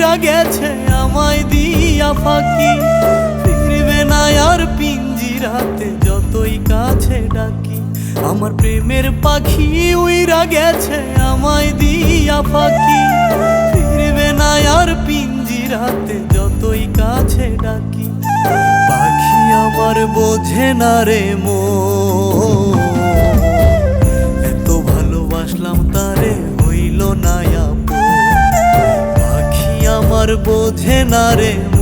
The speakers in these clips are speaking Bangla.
উইরা গেছে আমায় দিয়া ফাঁকি। ফিরবে না আর পিঞ্জিরাতে যতই কাছে ডাকি। আমার প্রেমের পাখি উইরা গেছে আমায় দিয়া ফাঁকি। ফিরবে না আর পিঞ্জিরাতে যতই কাছে ডাকি। পাখি আমার বোঝে না রে মো না রে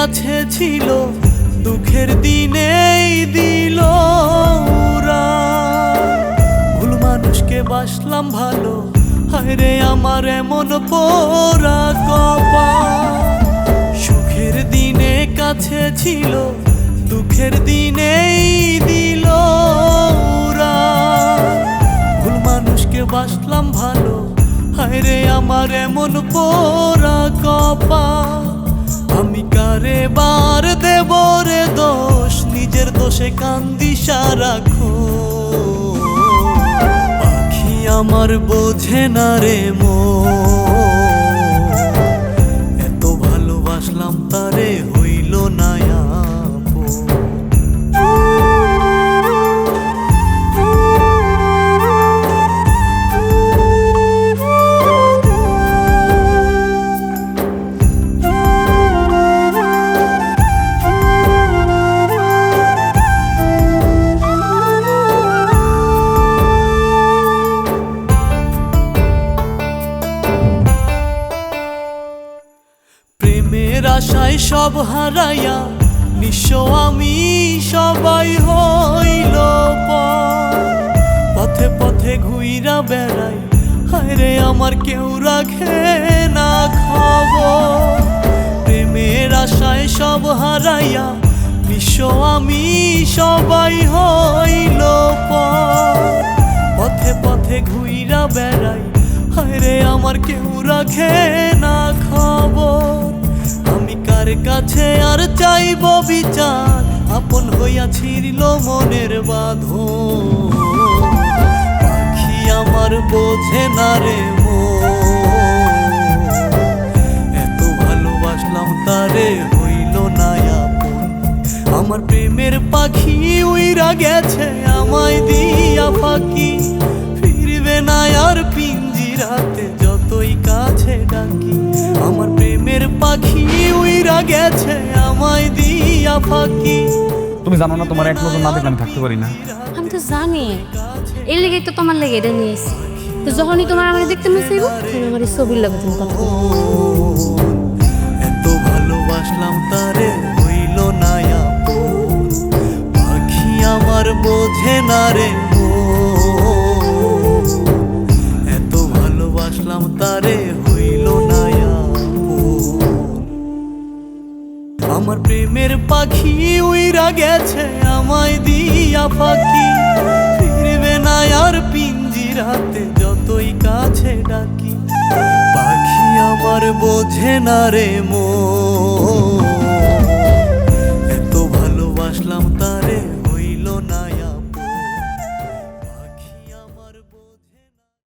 কাছে ছিল, দুঃখের দিনেই দিল। ভুল মানুষকে বাসলাম ভালো হায়রে আমার এমন পোড়া কপা সুখের দিনে কাছে ছিল, দুঃখের দিনেই দিল ভুল মানুষকে বাসলাম ভালো হায়রে আমার এমন পোড়া কপা আমি কারে বার দেব রে দোষ, নিজের দোষে কান্দি রাখো পাখি আমার বোঝে না রে মো এত ভালোবাসলাম তারে হইল আশায় সব হারাইয়া নিঃস্ব আমি সবাই হইল। পথে পথে ঘুইরা বেড়াই, হায়রে আমার কেউ রাখে না খবর প্রেমের আশায় সব হারাইয়া নিঃস্ব আমি সবাই হইল। পথে পথে ঘুইরা বেড়াই, হায়রে আমার কেউ রাখে না কার কাছে আর চাইব বিচার। আপন হইয়া ছিড়ল মনের বাঁধো পাখি আমার বোঝে না রে এত ভালোবাসলাম তারে হইল না আপন। আমার প্রেমের পাখি উইরা গেছে আমায় দিয়া ফাঁকি। ফিরবে না আর পিঞ্জিরাতে ফাঁকি। তুমি জানো না তোমার এক নজর না দেখলে আমি থাকতে পারি না। আমি তো জানি। এর লেগে তো তোমার লেগে এটা নিয়ে এসেছি। তো যখনই তোমার আমাকে দেখতে মনে চাইব তুমি আমার এই ছবির লাগে তুমি কথা এত ভালোবাসলাম তারে হইল না। পাখি আমার বোঝে না রে। এত ভালোবাসলাম তারে আমার প্রেমের পাখি উইরা গেছে, আমায় দিয়া পাখি। ফিরবে না আর পিঞ্জি পিঞ্জিরাতে যতই কাছে ডাকি। পাখি আমার বোঝে না রে মন।